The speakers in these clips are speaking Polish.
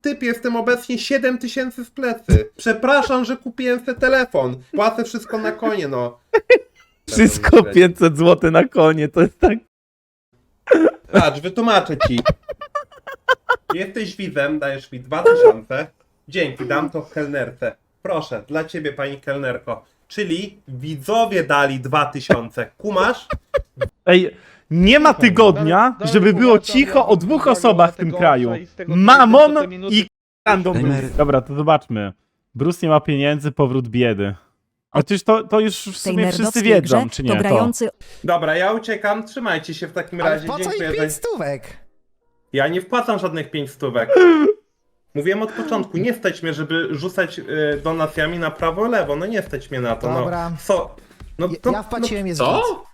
Typ, jestem obecnie 7 tysięcy w plecy. Przepraszam, że kupiłem sobie telefon. Płacę wszystko na konie, no. Wszystko 500 zł na konie, to jest tak... Patrz, wytłumaczę ci. Jesteś widzem, dajesz mi 2000. Dzięki, dam to kelnerce. Proszę, dla ciebie, pani kelnerko. Czyli widzowie dali 2000. Kumasz? Ej, nie ma tygodnia, żeby było cicho o dwóch osobach w tym kraju. Mamon i random Bruce. Dobra, to zobaczmy. Bruce nie ma pieniędzy, powrót biedy. Chociaż to, to już w tej sumie wszyscy nerdowskiej wiedzą, czy to nie? To. grający Dobra, ja uciekam. Trzymajcie się w takim Ale razie. po co im Dziękuję. pięć za- stówek? Ja nie wpłacam żadnych 5 stówek. Mówiłem od początku, nie stać mnie, żeby rzucać y, donacjami na prawo lewo. No nie stać mnie na to. Dobra. No, co? No, Ja- to, ja wpłaciłem, jest Co?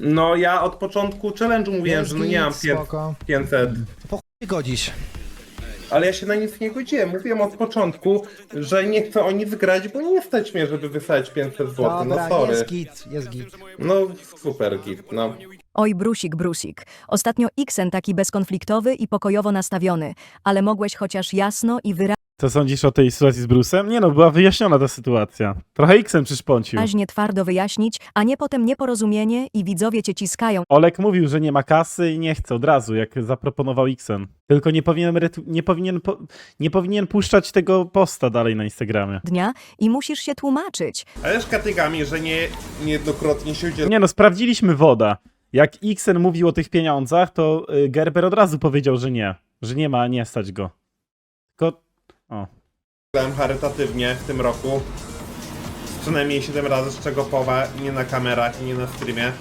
No ja od początku challenge'u mówiłem, Jest że no nie mam pię- spoko. 500. Po chuj godzisz. Ale ja się na nic nie godziłem. Mówiłem od początku, że nie chcę o nic grać, bo nie stać mnie, żeby wysłać 500 zł. No Dobra, sorry. jest git, jest git. No super gift, no. Oj, brusik, brusik. Ostatnio Xen taki bezkonfliktowy i pokojowo nastawiony, ale mogłeś chociaż jasno i Co sądzisz o tej sytuacji z Bruce'em? Nie no, była wyjaśniona ta sytuacja. Trochę X-em przyszpącił. wyraźnie twardo wyjaśnić, a nie potem nieporozumienie i widzowie cię ciskają. Olek mówił, że nie ma kasy i nie chce od razu, jak zaproponował Xen. Tylko nie powinien, retu- nie, powinien po- nie powinien puszczać tego posta dalej na Instagramie. dnia i musisz się tłumaczyć. Ale z katygami, że nie niejednokrotnie się udziela. Nie no, sprawdziliśmy woda. Jak Xen mówił o tych pieniądzach, to y, Gerber od razu powiedział, że nie. Że nie ma, nie stać go. Tylko... O. Grałem charytatywnie w tym roku. Przynajmniej 7 razy, z czego połowa nie na kamerach i nie na streamie.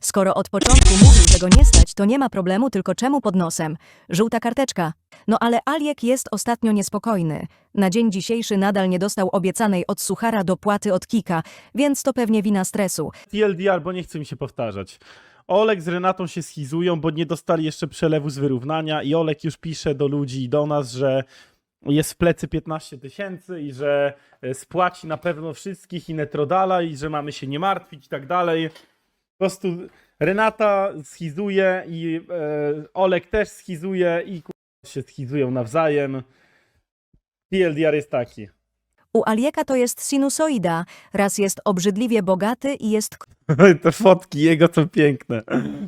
Skoro od początku mówił, że go nie stać, to nie ma problemu, tylko czemu pod nosem? Żółta karteczka. No ale Aliek jest ostatnio niespokojny. Na dzień dzisiejszy nadal nie dostał obiecanej od suchara dopłaty od Kika, więc to pewnie wina stresu. TLDR, bo nie chce mi się powtarzać. Olek z Renatą się schizują, bo nie dostali jeszcze przelewu z wyrównania i Olek już pisze do ludzi i do nas, że jest w plecy 15 tysięcy i że e, spłaci na pewno wszystkich i Netrodala i że mamy się nie martwić i tak dalej. Po prostu Renata schizuje i e, Olek też schizuje i się schizują nawzajem. TLDR jest taki. U Alieka to jest sinusoida. Raz jest obrzydliwie bogaty i jest Te fotki jego są piękne.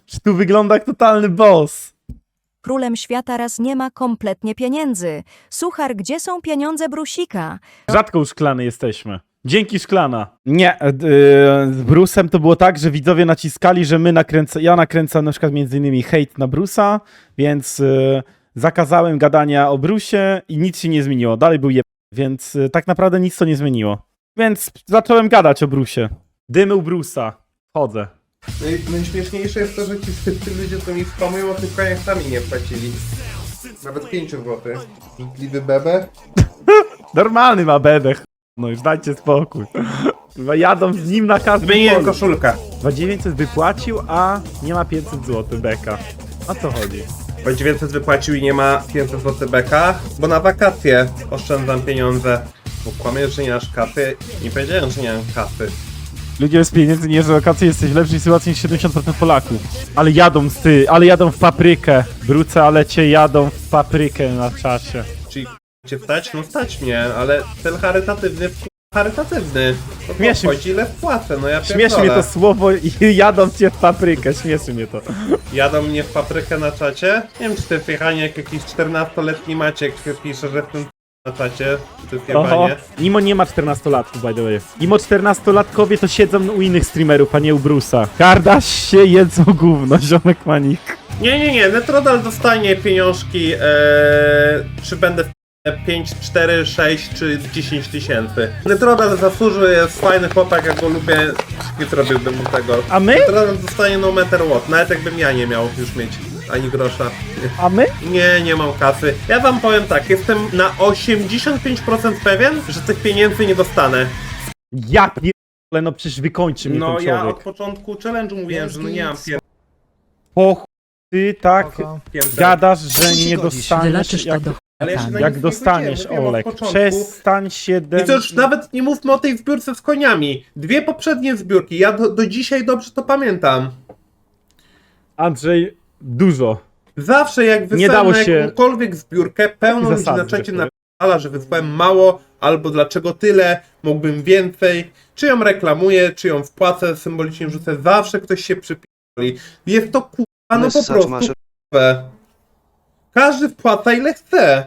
Czy tu wygląda jak totalny boss? Królem świata, raz nie ma kompletnie pieniędzy. Suchar, gdzie są pieniądze Brusika? Rzadko szklany jesteśmy. Dzięki szklana. Nie, e, d- e, z Brusem to było tak, że widzowie naciskali, że my nakręca, ja nakręcam na przykład między innymi hejt na Brusa, więc e, zakazałem gadania o Brusie i nic się nie zmieniło. Dalej był je, więc tak naprawdę nic to nie zmieniło. Więc zacząłem gadać o Brusie. Dymy u Brusa. Chodzę. No i najśmieszniejsze jest to, że ci wszyscy ludzie, co mi spamują o tych koniach sami nie płacili. Nawet 5 zł. Życzliwy bebe. Normalny ma bebech. No już dajcie spokój. Chyba jadą z nim na każdym Zmieniłem polu. koszulkę. 2900 wypłacił, a nie ma 500 zł beka. O co chodzi? Bo 900 wypłacił i nie ma 500 zł beka, bo na wakacje oszczędzam pieniądze. Bo kłamiesz, że nie masz kasy. Nie powiedziałem, że nie mam kasy. Ludzie bez pieniędzy nie jeżdżą na wakacje, jesteś w lepszej sytuacji niż 70% Polaków. Ale jadą z ty, ale jadą w paprykę. Wrócę, ale cię jadą w paprykę na czasie. Czyli cię stać? No stać mnie, ale cel charytatywny w charytatywny. No to Śmieszy chodzi ile wpłacę, no ja Śmieszy mnie to słowo i jadą cię w paprykę, śmieszy mnie to. Jadą mnie w paprykę na czacie. Nie wiem, czy to jest jechanie jak jakiś 14-letni Maciek pisze, że w tym na czacie. Czy to jest Oho, jebanie. Imo nie ma 14-latków, by the way. Imo 14-latkowie to siedzą u innych streamerów, a nie u Brusa. Kardaś się jedzą gówno, ziomek manik. Nie, nie, nie, Netrodal dostanie pieniążki, e, czy będę w 5, 4, 6 czy 10 tysięcy. Netrodal zasłużył, jest fajny chłopak, ja go lubię, nie zrobiłbym mu tego. A my? Netrodal dostanie no matter what, nawet jakbym ja nie miał już mieć ani grosza. A my? Nie, nie mam kasy. Ja wam powiem tak, jestem na 85% pewien, że tych pieniędzy nie dostanę. Ja pierdolę, no przecież wykończy mnie No ten ja człowiek. od początku challenge'u mówiłem, że no nie mam pier... Po chuj ty tak. 500. gadasz, że nie dostaniesz, Wyleczysz to jak, do Ale ja się na jak nic nie dostaniesz, godziłem, mówiłem Olek. od początku. Przestań się I to już dem... nawet nie mówmy o tej zbiórce z koniami. Dwie poprzednie zbiórki, ja do, do dzisiaj dobrze to pamiętam. Andrzej, dużo. Zawsze jak Nie dało wysłałem się- jakąkolwiek zbiórkę, pełno ludzi zasady, na czacie że napisała, że wysłałem mało, albo dlaczego tyle, mógłbym więcej. Czy ją reklamuję, czy ją wpłacę, symbolicznie rzucę, zawsze ktoś się przypierdoli. Jest to kurwa, no po Message prostu masz-. Każdy wpłaca ile chce.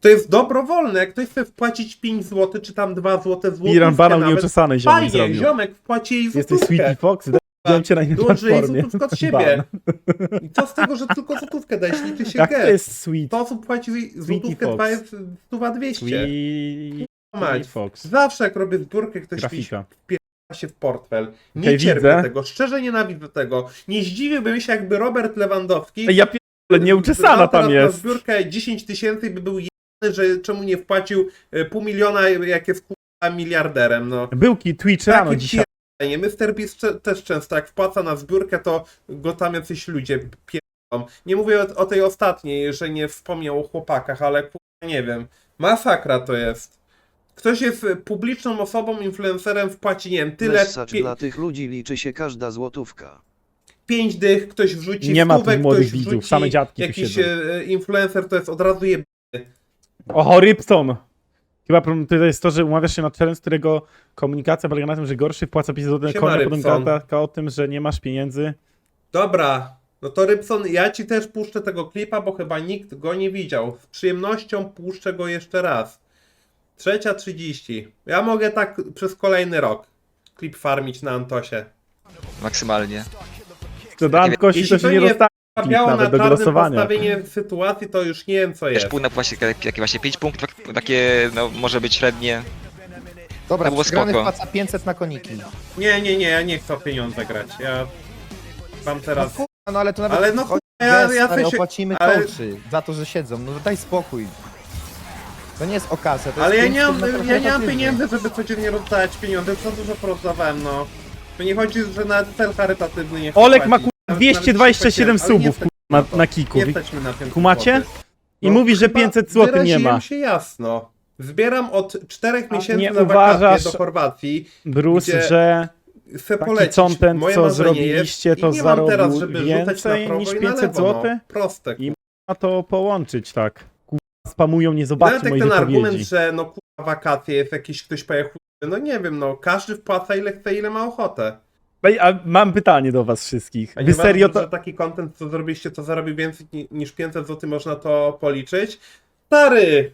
To jest dobrowolne, jak ktoś chce wpłacić 5 zł, czy tam 2 zł, złotówkę Iran banał nawet, nieuczesanej ziomek Fajnie, zrobił. ziomek wpłaci jej Jesteś złotówkę. Sweetie Fox? Wziąłem cię na innej platformie. złotówkę od siebie. I co z tego, że tylko złotówkę dajesz, liczy się Jak to jest Sweet? To osób płaci złotówkę, Fox. dwa jest stuwa 200. Sweet Mać. Fox. Zawsze jak robię zbiórkę, ktoś Grafika. wpiera się w portfel. Nie Okej, cierpię widzę. tego, szczerze nienawidzę tego. Nie zdziwiłbym się, jakby Robert Lewandowski Ej, Ja pierdolę, nieuczesana tam teraz jest. zbiórkę 10 tysięcy i by był jedy, że czemu nie wpłacił e, pół miliona, jak jest kurwa miliarderem, no. Byłki Twitch rano Takie dzisiaj. Pierdolenie. Mr. Beast też często jak wpłaca na zbiórkę, to go tam jacyś ludzie pierdolą. Nie mówię o, o tej ostatniej, że nie wspomniał o chłopakach, ale nie wiem. Masakra to jest. Ktoś jest e, publiczną osobą, influencerem, wpłaci, nie wiem, tyle, Message pie, dla tych ludzi liczy się każda złotówka. pięć dych, ktoś wrzuci Nie ma stówek, tych młodych ktoś widzów, same dziadki tu jakiś siedzą. e, influencer, to jest od razu je... Oho, Rybson. Chyba problem to jest to, że umawiasz się na challenge, którego komunikacja polega na tym, że gorszy wpłaca 5 zł konia, potem Rybson. gada o tym, że nie masz pieniędzy. Dobra, no to Rybson, ja ci też puszczę tego klipa, bo chyba nikt go nie widział. Z przyjemnością puszczę go jeszcze raz. Trzecia 30. Ja mogę tak przez kolejny rok klip farmić na Antosie. maksymalnie. To Dan Kosi Jeśli to to się nie nie dostanie A biało na nawet do czarnym głosowania. postawienie sytuacji to już nie wiem co Też jest. pół na właśnie, jakie właśnie 5 punktów, takie no może być średnie. Dobra, To było przegrany spoko. wpłaca 500 na koniki. Nie, nie, nie, ja nie chcę o pieniądze grać. Ja mam No, teraz... kurwa, no ale to nawet Ale no chodzi chuj, ja- ja stary, coś- opłacimy ale- coachy za to, że siedzą. No daj spokój. To nie jest o kasę, to Ale ja jest nie mam, ja nie mam charytatywny. pieniędzy, żeby codziennie rozdawać pieniądze. Co dużo porozdawałem, no. To nie chodzi, że na cel charytatywny nie chcę Olek ma płacić. Kurwa Nawet- 227 nawet ale nie subów na na, kiku. Nie mnie na 500 Kumacie? I mówi, że chyba 500 zł nie wyraziłem ma. się jasno. Zbieram od 4 A miesięcy nie na wakacje uważasz, do Chorwacji. Bruce, gdzie że Chcę taki polecić. content, Moje co marzenie zrobiliście, jest, to i nie mam teraz, zarobił żeby rzucać na więcej prawo niż i na 500 lewo, zł? No. Proste. I ma to połączyć, tak. Kurwa, spamują, nie zobaczy Nawet jak mojej ten argument, wypowiedzi. że no kurwa wakacje jest jakiś ktoś poje chuj- no nie wiem, no każdy wpłaca ile chce, ile ma ochotę. Ej, a mam pytanie do was wszystkich. A Wy nie serio to... że taki content, co zrobiliście, to zarobił więcej ni- niż 500 zł, można to policzyć. Stary,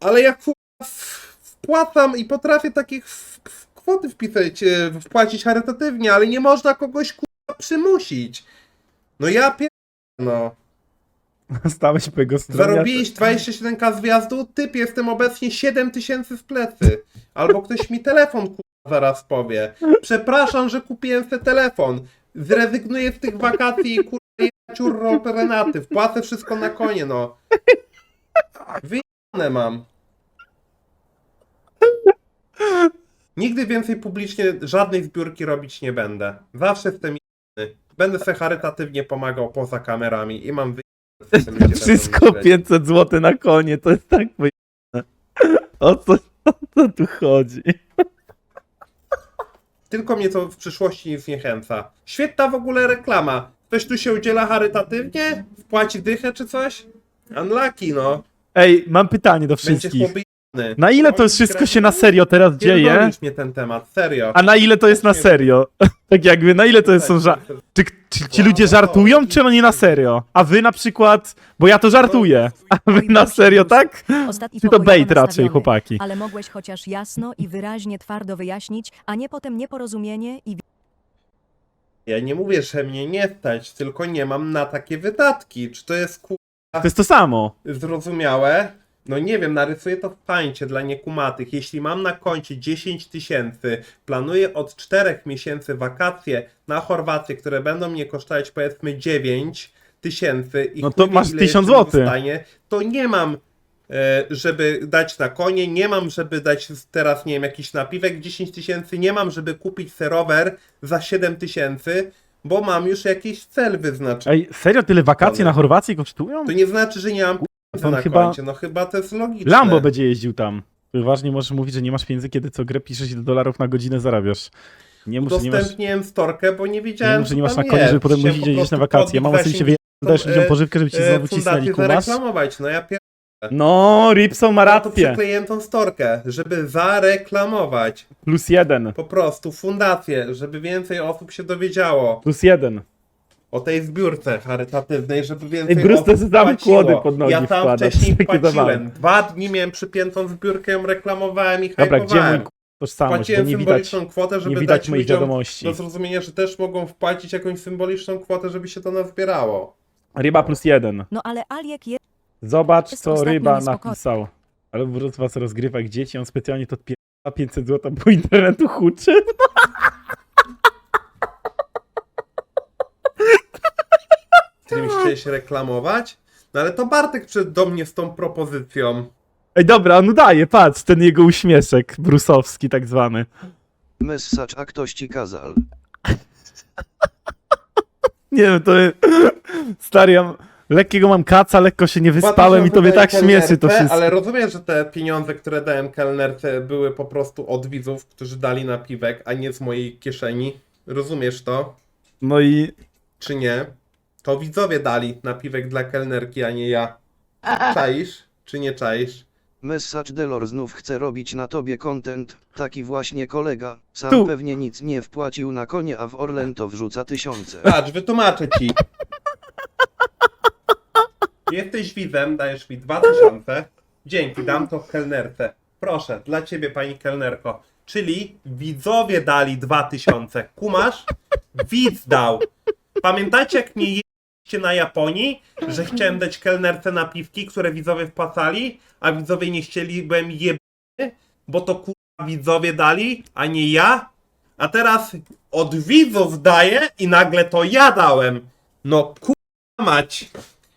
ale ja kurwa w- wpłacam i potrafię takich w- w kwoty wpisać, e, wpłacić charytatywnie, ale nie można kogoś kurwa przymusić. No ja pier... no. Stałeś po jego stronie. Zarobiłeś 27k z wjazdu, typ jestem obecnie 7000 w plecy. Albo ktoś mi telefon kurwa zaraz powie. Przepraszam, że kupiłem sobie telefon. Zrezygnuję z tych wakacji i kurwa ciurro Renaty. Wpłacę wszystko na konie, no. Wyjebane mam. Nigdy więcej publicznie żadnej zbiórki robić nie będę. Zawsze jestem inny. Będę sobie charytatywnie pomagał poza kamerami i mam wyjebane z tym, będą Wszystko myśleć. 500 zł na konie, to jest tak pojemne. O co, o co tu chodzi? Tylko mnie to w przyszłości nie zniechęca. Świetna w ogóle reklama. Ktoś tu się udziela charytatywnie? Wpłaci dychę czy coś? Unlucky, no. Ej, mam pytanie do wszystkich. Na ile to Oni wszystko się na serio teraz dzieje? Pierdolisz mnie ten temat, serio. A na ile to jest na serio? Tak jakby, na ile to jest są ża- czy, czy ci ludzie żartują, czy oni na serio? A wy na przykład, bo ja to żartuję. A wy na serio, tak? Ostatni Czy to bait raczej, chłopaki? Ale mogłeś chociaż jasno i wyraźnie twardo wyjaśnić, a nie potem nieporozumienie i Ja nie mówię, że mnie nie stać, tylko nie mam na takie wydatki. Czy to jest ku... To jest to samo. zrozumiałe? No nie wiem, narysuję to w pańcie dla niekumatych. Jeśli mam na koncie 10 tysięcy, planuję od 4 miesięcy wakacje na Chorwację, które będą mnie kosztować powiedzmy 9 tysięcy i No to chuj wie, masz ile 1000 jeszcze mi złotych. zostanie, to nie mam e, żeby dać na konie, nie mam, żeby dać teraz, nie wiem, jakiś napiwek 10 tysięcy, nie mam, żeby kupić se rower za 7 tysięcy, bo mam już jakiś cel wyznaczony. Ej, serio tyle wakacje na Chorwacji kosztują? To nie znaczy, że nie mam on na chyba- koncie, no chyba to jest logiczne. Lambo będzie jeździł tam. Wyważnie możesz mówić, że nie masz pieniędzy, kiedy co grę piszesz ile dolarów na godzinę zarabiasz. Nie nie masz, Udostępniłem storkę, bo nie wiedziałem, nie, mów, że nie masz na jest. żeby potem po jeździć na wakacje. Mama sobie się wyje Dajesz ludziom e, pożywkę, żeby ci e, znowu cisnęli, fundację kumasz? zareklamować. No ja pier... No, Ripson ma to rację. przykleiłem tą storkę, żeby zareklamować. Plus jeden. Po prostu fundację, żeby więcej osób się dowiedziało Plus jeden. O tej zbiórce charytatywnej, żeby więcej Ej, Bruce, osób tam płaciło. kłody pod nogi Ja tam wkładasz, wcześniej takie płaciłem. Dwa dni miałem przypiętą zbiórkę, ją reklamowałem i Dobra, gdzie mój hypowałem. k- tożsamość, bo Płaciłem nie widać, symboliczną kwotę, żeby nie widać dać moich ludziom wiadomości. do zrozumienia, że też mogą wpłacić jakąś symboliczną kwotę, żeby się to nazbierało. Ryba plus jeden. No ale Aliek jest Zobacz, Jest co ryba niespokojny. napisał. Ale Bruce was rozgrywa jak dzieci, on specjalnie to odpiera 500 zł, bo internetu huczy. Chciałeś reklamować? No ale to Bartek przyszedł do mnie z tą propozycją. Ej, dobra, on udaje, patrz, ten jego uśmieszek brusowski tak zwany. Message a ktoś ci kazał. Nie wiem, to stary, ja lekkiego mam kaca, lekko się nie wyspałem i to mnie tak śmieszy to wszystko. Ale rozumiem, że te pieniądze, które dałem kelnerce były po prostu od widzów, którzy dali na piwek, a nie z mojej kieszeni. Rozumiesz to? No i Czy nie? To widzowie dali na piwek dla kelnerki, a nie ja. Czaisz? Czy nie czaisz? Message Delor znów chce robić na tobie content. Taki właśnie kolega. Sam Tu. pewnie nic nie wpłacił na konie, a w Orlen to wrzuca tysiące. Patrz, wytłumaczę ci. Jesteś widzem, dajesz mi 2000. Dzięki, dam to kelnerce. Proszę, dla ciebie pani kelnerko. Czyli widzowie dali 2000. Kumasz? Widz dał. Pamiętacie jak mnie jeździcie na Japonii, że chciałem dać kelnerce napiwki, które widzowie wpłacali, a widzowie nie chcieli, byłem jebany, bo to kurwa widzowie dali, a nie ja? A teraz od widzów daję i nagle to ja dałem. No kurwa mać.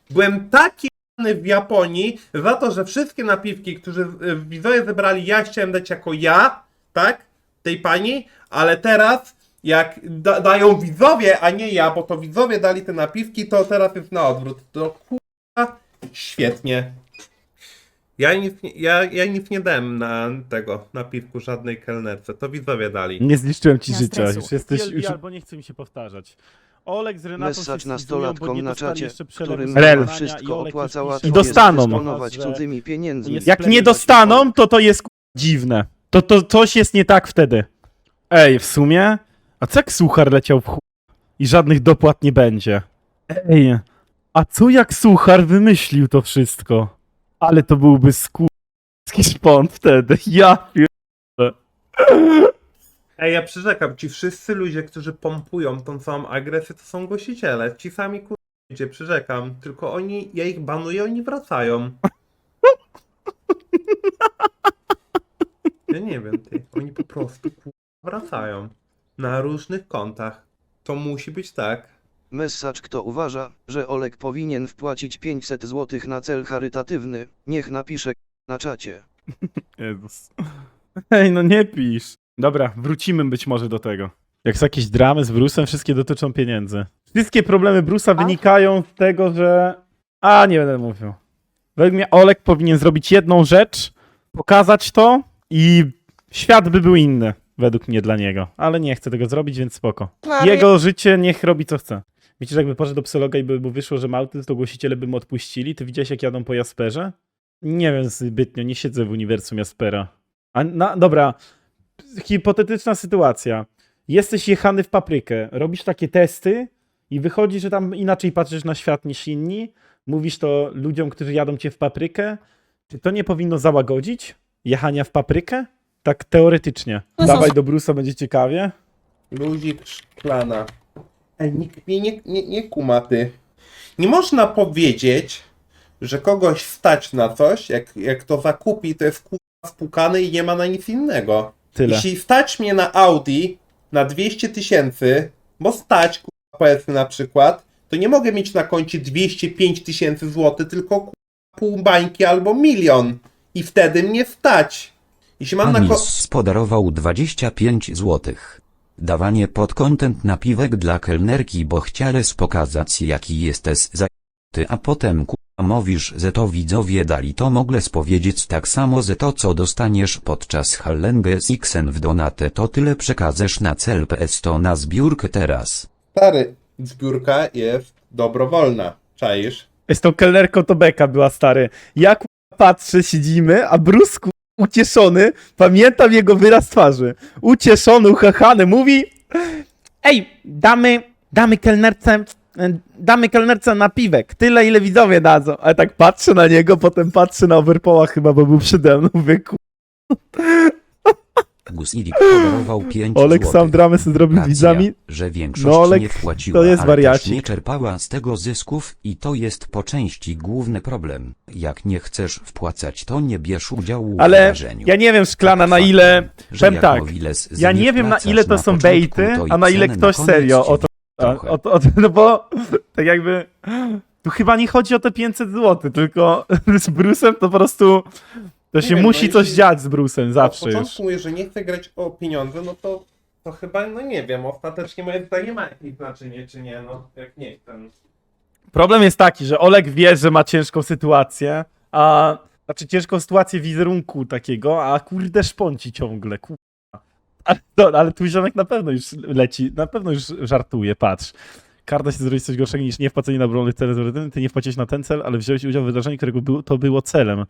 Byłem taki w Japonii za to, że wszystkie napiwki, które widzowie zebrali, ja chciałem dać jako ja, tak? Tej pani, ale teraz jak da dają widzowie, a nie ja, bo to widzowie dali te napiwki, to teraz jest na odwrót. To kurwa świetnie. Ja nic, nie- ja, ja nic nie dałem na tego napiwku żadnej kelnerce, to widzowie dali. nie zniszczyłem ci Na życia, stresu. już jesteś... Już... albo nie chce mi się powtarzać. Olek z Renatą Message nastolatkom na czacie, którym Rel. i wszystko opłaca jest dostaną. dysponować cudzymi pieniędzmi. Jak nie dostaną, to to jest ku- dziwne. To, to coś jest nie tak wtedy. Ej, w sumie? A co jak suchar leciał w chuj i żadnych dopłat nie będzie? Ej, a co jak suchar wymyślił to wszystko? Ale to byłby skurski szpon wtedy. Ja pier... Ej, ja przyrzekam, ci wszyscy ludzie, którzy pompują tą całą agresję, to są głosiciele. Ci sami kur... ludzie, przyrzekam. Tylko oni, ja ich banuję, oni wracają. Ja nie wiem, ty. Oni po prostu kur... wracają. Na różnych kontach. To musi być tak. Message kto uważa, że Olek powinien wpłacić 500 zł na cel charytatywny, niech napisze na czacie. Jezus. Ej, no nie pisz. Dobra, wrócimy być może do tego. Jak są jakieś dramy z Brusem, wszystkie dotyczą pieniędzy. Wszystkie problemy Brusa wynikają z tego, że... A, nie będę mówił. Według mnie Olek powinien zrobić jedną rzecz, pokazać to i świat by był inny. Według mnie dla niego. Ale nie chcę tego zrobić, więc spoko. Jego życie niech robi co chce. Że jakby poszedł do psychologa i by mu wyszło, że ma autyzm, to głosiciele by mu odpuścili. Ty widziałeś, jak jadą po Jasperze? Nie wiem zbytnio, nie siedzę w uniwersum Jaspera. A na, dobra, hipotetyczna sytuacja. Jesteś jechany w paprykę, robisz takie testy i wychodzi, że tam inaczej patrzysz na świat niż inni. Mówisz to ludziom, którzy jadą cię w paprykę. Czy to nie powinno załagodzić jechania w paprykę? Tak teoretycznie. Dawaj do Brusa, będzie ciekawie. Luzik szklana. Ej, nikt mnie nie, nie, nie kuma, ty. Nie można powiedzieć, że kogoś stać na coś, jak, jak to zakupi, to jest kurwa spukany i nie ma na nic innego. Tyle. Jeśli stać mnie na Audi na 200 tysięcy, bo stać, kurwa, powiedzmy na przykład, to nie mogę mieć na koncie 205 tysięcy złotych, tylko kurwa, pół bańki albo milion. I wtedy mnie stać. Jeśli mam na ko- spodarował 25 złotych. Dawanie pod content napiwek dla kelnerki, bo chciałeś pokazać jaki jesteś za ty, a potem ku mówisz, że to widzowie dali to mogę powiedzieć tak samo, że to co dostaniesz podczas Hallenge z Xen w donatę to tyle przekażesz na cel PS to na zbiórkę teraz. Stary, zbiórka jest dobrowolna. Czaisz? Z tą kelnerką to beka była, stary. Ja kurwa, patrzę, siedzimy, a Bruce kurwa, ucieszony, pamiętam jego wyraz twarzy. Ucieszony, uchachany, mówi Ej, damy, damy kelnerce, damy kelnerce napiwek, tyle ile widzowie dadzą. Ale tak patrzę na niego, potem patrzę na Overpoła chyba, bo był przede mną, mówię. Gusilik podarował 5 Olek sam złotych. dramę sobie zrobił Racja, widzami. że większość No, Olek nie wpłaciła, to jest ale wariacik. też nie czerpała z tego zysków i to jest po części główny problem. Jak nie chcesz wpłacać, to nie bierz udziału w Ale wydarzeniu. ja nie wiem, Szklana, na Faktem, ile... że Powiem tak, z ja nie wiem, na ile to są początku, bejty, to i a na ile ktoś serio ci o to... A, trochę. o, to- o, to- no bo tak jakby tu chyba nie chodzi o te 500 zł, tylko z Brusem to po prostu to się wiem, musi no coś dziać z Brusem Od zawsze już. początku mówię, że nie chcę grać o pieniądze, no to, to chyba, no nie wiem, ostatecznie moje zdanie ma jakieś znaczenie, czy nie, no jak nie chcę. Problem jest taki, że Oleg wie, że ma ciężką sytuację, a znaczy ciężką sytuację wizerunku takiego, a kurde szponci ciągle, kurwa. Ale, no, ale tu ziomek na pewno już leci, na pewno już żartuje, patrz. Karta się zrobić coś gorszego niż nie wpłacenie na brony cel. Ty nie wpłaciłeś na ten cel, ale wziąłeś udział w wydarzeniu, którego był, to było celem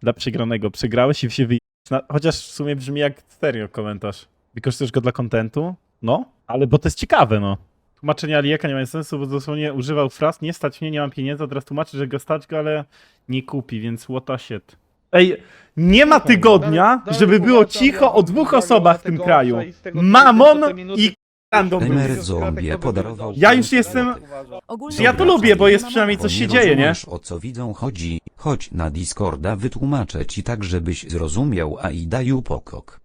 dla przegranego. Przegrałeś i się wyjść. Chociaż w sumie brzmi jak serio komentarz. Wykorzystujesz go dla kontentu? No, ale bo to jest ciekawe, no. Tłumaczenie Alieka nie ma sensu, bo dosłownie używał fraz, nie stać mnie, nie mam pieniędzy, a teraz tłumaczy, że go stać go, ale nie kupi, więc what the shit. Ej, nie ma tygodnia, żeby było cicho o dwóch osobach w tym kraju. Mamon i random. Zombie podarował Ja już 5 jestem-. Ogólnie Czy ja to Dobra, lubię, bo jest przynajmniej coś nie się dzieje, nie? rozumiesz, o co widzą chodzi. Chodź na Discorda, wytłumaczę ci tak, żebyś zrozumiał, a i daj upokok.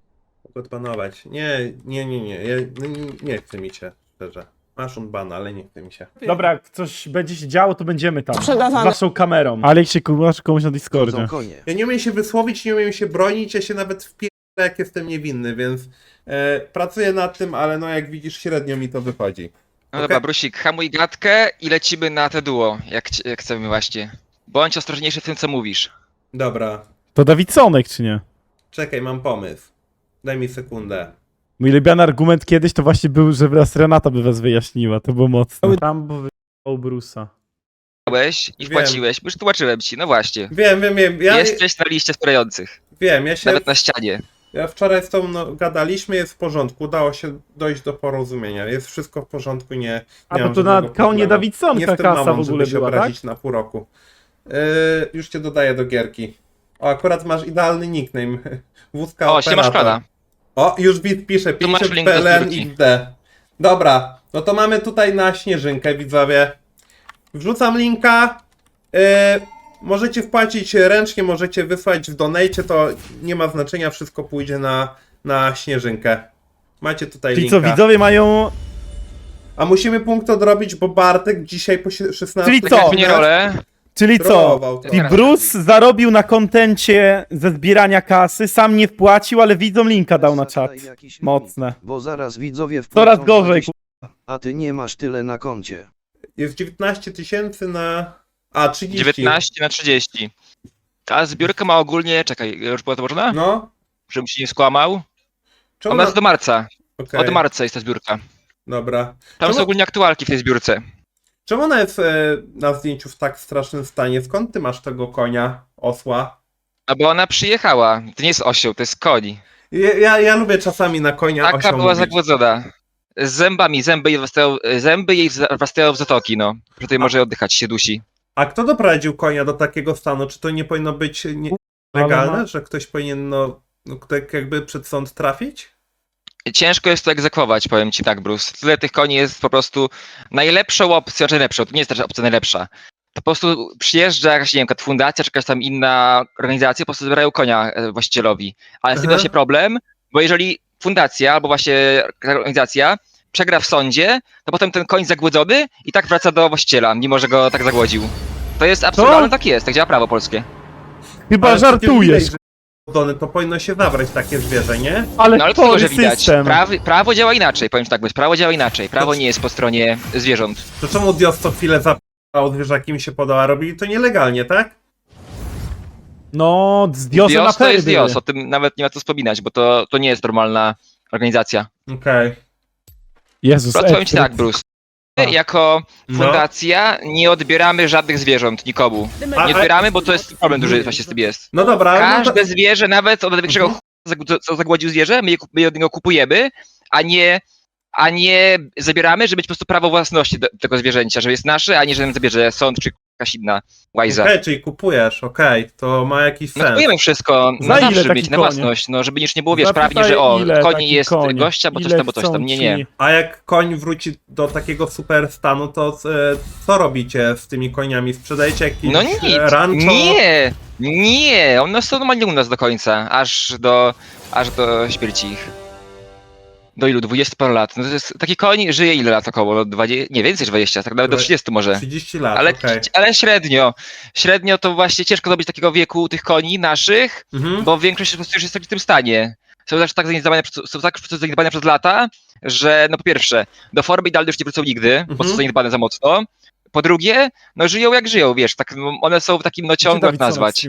Mogę odbanować. Nie, nie, nie, nie, ja, no, nie, nie chce mi się, szczerze. Masz unbana, ale nie chce mi się. Dobra, jak coś będzie się działo, to będziemy tam. Z waszą kamerą. Ale jak się kumasz komuś na Discordzie. Ja nie umiem się wysłowić, nie umiem się bronić, ja się nawet wpierdolę, jak jestem niewinny, więc e, pracuję nad tym, ale no jak widzisz, średnio mi to wychodzi. No Okej. dobra, Brusik, hamuj gadkę i lecimy na te duo, jak, ci- jak chcemy właśnie. Bądź ostrożniejszy w tym, co mówisz. Dobra, To Dawidsonek, czy nie? czekaj, mam pomysł. Daj mi sekundę. Mój ulubiony argument kiedyś to właśnie był, że raz Renata by was wyjaśniła, to było mocne. Tam wyjechał Brusa. Byłeś i Wiem. wpłaciłeś, już tłumaczyłem ci, no właśnie. Wiem, wiem, wiem, ja Jesteś na liście sprających, wiem, ja się, nawet na ścianie. Ja wczoraj z tą no, gadaliśmy, jest w porządku, udało się dojść do porozumienia, jest wszystko w porządku, nie, A nie bo mam to na żadnego konie problemu. Dawidsonka Nie jestem kasa w mamą, ogóle żeby się była, tak? obrazić na pół roku. Yy, już cię dodaję do gierki. O, akurat masz idealny nickname. Wózka O, operator. szklana. O, już widz pisze, Tu masz 50 link do PLN. XD. Dobra, no to mamy tutaj na śnieżynkę, widzowie. Wrzucam linka. Yy, możecie wpłacić ręcznie, możecie wysłać w donate, to nie ma znaczenia, wszystko pójdzie na, na śnieżynkę. Macie tutaj Czyli linka. co, widzowie mają... A musimy punkt odrobić, bo Bartek dzisiaj po sie- 16 Czyli Tak co? jak zmienię rolę, Czyli co? Trollował to. I Bruce zarobił na kontencie ze zbierania kasy, sam nie wpłacił, ale widzom linka dał na czat. Jakiś Mocne. Bo zaraz widzowie Coraz wpłacą gorzej, 20, A ty nie masz tyle na koncie. Jest 19 tysięcy na. A, 30. 19 na 30. A zbiórka ma ogólnie, czekaj, już była to można? No. Żebym się nie skłamał. Czemu Ona na... jest do marca, Okej, od marca jest ta zbiórka. Dobra. Tam Czemu- są ogólnie aktualki w tej zbiórce. Czemu ona jest e, na zdjęciu w tak strasznym stanie? Skąd ty masz tego konia, osła? A bo ona przyjechała, to nie jest osioł, to jest koń. Ja, ja, ja lubię czasami na konia Taka osioł była mówić. zagłodzona. Z zębami, zęby jej wrastają, zęby jej wrastają w zatoki, no. Że tutaj może oddychać, się dusi. A kto doprowadził konia do takiego stanu? Czy to nie powinno być nie... legalne, że ktoś powinien no, tak jakby przed sąd trafić? Ciężko jest to egzekwować, powiem ci tak, Bruce. Tyle tych koni jest po prostu najlepszą opcją, czy najlepszą, to nie jest też opcja najlepsza. To po prostu przyjeżdża jakaś, nie wiem, jakaś fundacja, czy jakaś tam inna organizacja, po prostu zabierają konia e, właścicielowi. Ale z tym właśnie problem, bo jeżeli fundacja albo właśnie organizacja przegra w sądzie, to potem ten koń zagłodzony i tak wraca do właściciela, mimo że go tak zagłodził. To jest absurdalne, tak jest, tak działa prawo polskie. Chyba Ale żartujesz, widać, że Dony, to powinno się zabrać takie zwierzę, nie? ale No ale co, chory że widać? system. Prawy, prawo działa inaczej, powiem ci tak, bez prawo działa inaczej. Prawo nie jest po stronie zwierząt. To czemu Dios co chwilę zapał zwierzaki mi się podoba? Robili to nielegalnie, tak? No, z Diosem Dios to afery jest. Dios, o tym nawet nie ma co wspominać, bo to, to nie jest normalna organizacja. Okej. Jezus, Powiem ci tak, Bruce. A. jako No. fundacja nie odbieramy żadnych zwierząt nikomu. A- Nie odbieramy, bo to jest problem duży właśnie z tym jest. No dobra, no to- Każde zwierzę, nawet od największego Mhm. ch- co- zagłodził zwierzę, my, je, my od niego kupujemy, a nie, a nie zabieramy, żeby mieć po prostu prawo własności do, tego zwierzęcia, że jest nasze, a nie, że nam zabierze sąd czy jakaś inna łajza. Okej, czyli kupujesz, okej, to ma jakiś No sens. kupujemy wszystko Za na ile zawsze, mieć na własność, no żeby już nie było, wiesz, Zapytaj, prawnie, że o, taki jest koń? gościa, bo coś Ile tam, bo coś tam, nie, nie. A jak koń wróci do takiego super stanu, to e, co robicie z tymi koniami? Sprzedajecie jakieś No e, nic, rancho? nie, nie, one są normalnie u nas do końca, aż do, aż do śmierci ich. Do ilu? 20 paru lat. No to jest, taki koń żyje ile lat około? No 20, nie, więcej niż 20, tak nawet do Dwa- 30 może. 30 lat, Ale, okej. ale średnio. Średnio to właśnie ciężko zrobić takiego wieku tych koni naszych, Mhm. bo większość po prostu już jest w tym stanie. Są też tak zaniedbane, przez- są tak zaniedbane przez lata, że no po pierwsze, do formy idealnej już nie wrócą nigdy, bo są Mhm. zaniedbane za mocno. Po drugie, no żyją jak żyją, wiesz, tak, no, one są w takim, no ciągu jak nazwać,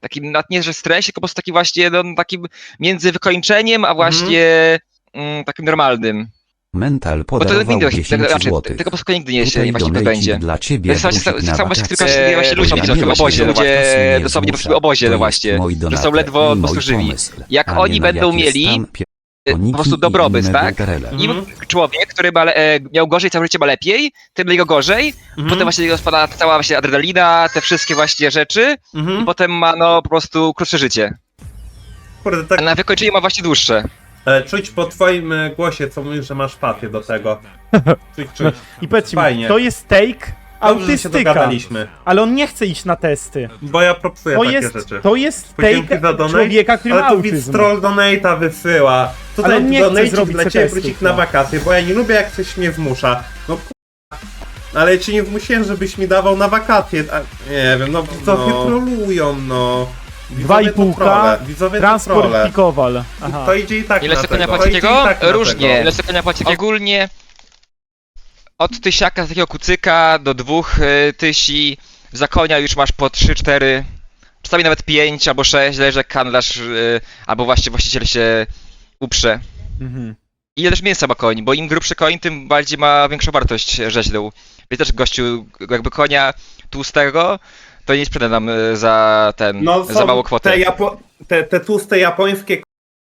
takim, nie że stresie, tylko po prostu taki właśnie, no takim między wykończeniem, a właśnie mm, takim normalnym. Mental Bo to podarował nigdy, 10 tego, znaczy, złotych. tego po prostu nigdy nie się Tutaj właśnie będzie. dla To ciebie sam właśnie tylko właśnie ludzie Pojawiła w się obozie, ludzie dosłownie w obozie, no właśnie, mój że są ledwo i mój posłużywi. pomysł, Jak oni będą mieli, po prostu dobrobyt, tak? Im Mhm. człowiek, który ma, e, miał gorzej, całe życie ma lepiej, tym dla niego gorzej, Mhm. potem właśnie jego spada cała właśnie adrenalina, te wszystkie właśnie rzeczy, Mhm. i potem ma no po prostu krótsze życie. Kurde, tak A na wykończenie ma właśnie dłuższe. E, czuć po twoim e, głosie, co mówisz, że masz patię do tego. Czuć, czuć. I powiedzcie Fajnie. mi, to jest take Dobrze, że się autystyka, dogadaliśmy, ale on nie chce iść na testy. bo ja propsuję To takie jest, rzeczy. to jest Podzięki take za donate, człowieka, który ma Ale tu widz autyzm. troll donate'a wysyła. Tutaj Ale on nie chce donate zrobić dla ciebie testów, wrócić na no. wakacje, bo ja nie lubię jak coś mnie zmusza. No k***a. Ale ja cię nie zmusiłem, żebyś mi dawał na wakacje. A, nie wiem, no widzowie No. trolują, no. Dwa i Widzowie to półka, trolle, Widzowie to Transport trolle. pikowal. Aha. To idzie i tak Ile na se konia tego. płaci to idzie takiego? i tak na Różnie. Ile se konia płaci ogólnie? Od tysiaka z takiego kucyka do dwóch y, tysi. Za konia już masz po 3-4, czasami nawet 5 albo 6, zależy jak handlarz y, albo właśnie właściciel się uprze. Mhm. Ile też mięsa ma koń, bo im grubszy koń, tym bardziej ma większą wartość rzeźleł. Więc też gościu, jakby konia tłustego, to nie sprzeda nam y, za ten, No za są mało kwotę. Te, Japo- te, te tłuste japońskie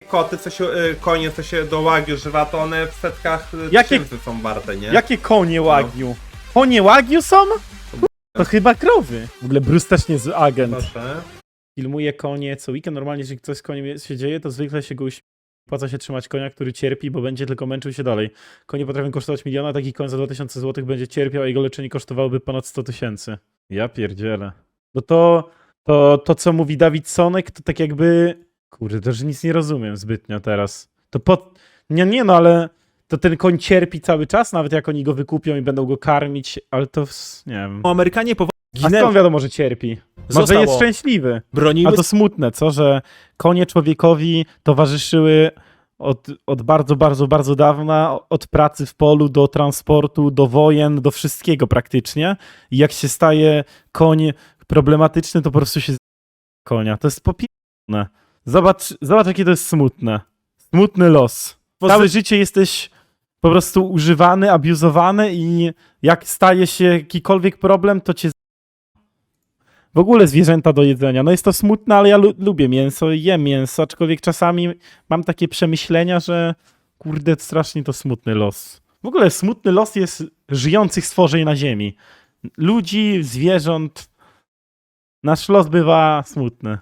koty, co się, y, konie, co się do łagi używa, to one w setkach y, Jakie- tysięcy są warte, nie? Jakie konie Wagyu? Konie Wagyu są? To chyba krowy. W ogóle Bruce też nie jest agent. Proszę. Filmuje konie co weekend. Normalnie, jeśli coś z koniem się dzieje, to zwykle się go uśmiecha. Opłaca się trzymać konia, który cierpi, bo będzie tylko męczył się dalej. Konie potrafią kosztować miliona, taki koń za 2000 zł będzie cierpiał, a jego leczenie kosztowałoby ponad 100 tysięcy. Ja pierdzielę. No to, to, to, co mówi Dawid Sonek, to tak jakby... Kurde, też nic nie rozumiem zbytnio teraz. To po... Nie, nie, no ale to ten koń cierpi cały czas, nawet jak oni go wykupią i będą go karmić, ale to... w- nie wiem. Amerykanie powoli A skąd ginęli. wiadomo, że cierpi? Może Zostało. jest szczęśliwy. Broniły A to smutne, co? Że konie człowiekowi towarzyszyły od, od bardzo, bardzo, bardzo dawna, od pracy w polu do transportu, do wojen, do wszystkiego praktycznie. I jak się staje koń problematyczny, to po prostu się z... konia. To jest popierdolone. Zobacz, zobacz, jakie to jest smutne. Smutny los. Całe życie jesteś po prostu używany, abuzowany i jak staje się jakikolwiek problem, to cię w ogóle zwierzęta do jedzenia. No jest to smutne, ale ja lu lubię mięso i jem mięso, aczkolwiek czasami mam takie przemyślenia, że kurde, strasznie to smutny los. W ogóle smutny los jest żyjących stworzeń na ziemi. Ludzi, zwierząt. Nasz los bywa smutny.